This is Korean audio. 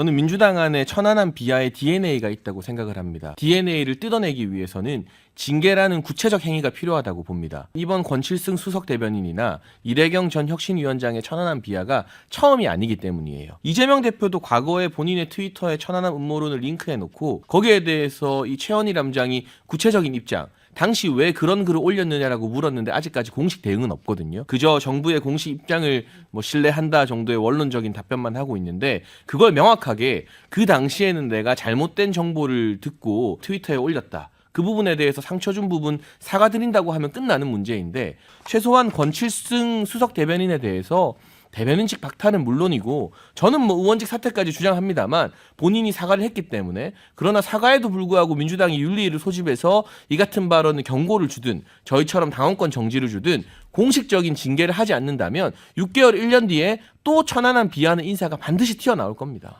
저는 민주당 안에 천안함 비하의 DNA가 있다고 생각을 합니다. DNA를 뜯어내기 위해서는 징계라는 구체적 행위가 필요하다고 봅니다. 이번 권칠승 수석 대변인이나 이래경 전 혁신위원장의 천안함 비하가 처음이 아니기 때문이에요. 이재명 대표도 과거에 본인의 트위터에 천안함 음모론을 링크해놓고 거기에 대해서 이 최현희 남장이 구체적인 입장, 당시 왜 그런 글을 올렸느냐라고 물었는데 아직까지 공식 대응은 없거든요. 그저 정부의 공식 입장을 뭐 신뢰한다 정도의 원론적인 답변만 하고 있는데 그걸 명확하게 그 당시에는 내가 잘못된 정보를 듣고 트위터에 올렸다. 그 부분에 대해서 상처 준 부분 사과드린다고 하면 끝나는 문제인데 최소한 권칠승 수석 대변인에 대해서 대변인직 박탈은 물론이고 저는 뭐 의원직 사퇴까지 주장합니다만 본인이 사과를 했기 때문에 그러나 사과에도 불구하고 민주당이 윤리를 소집해서 이 같은 발언을 경고를 주든 저희처럼 당원권 정지를 주든 공식적인 징계를 하지 않는다면 6개월 1년 뒤에 또 천안함 비하는 인사가 반드시 튀어나올 겁니다.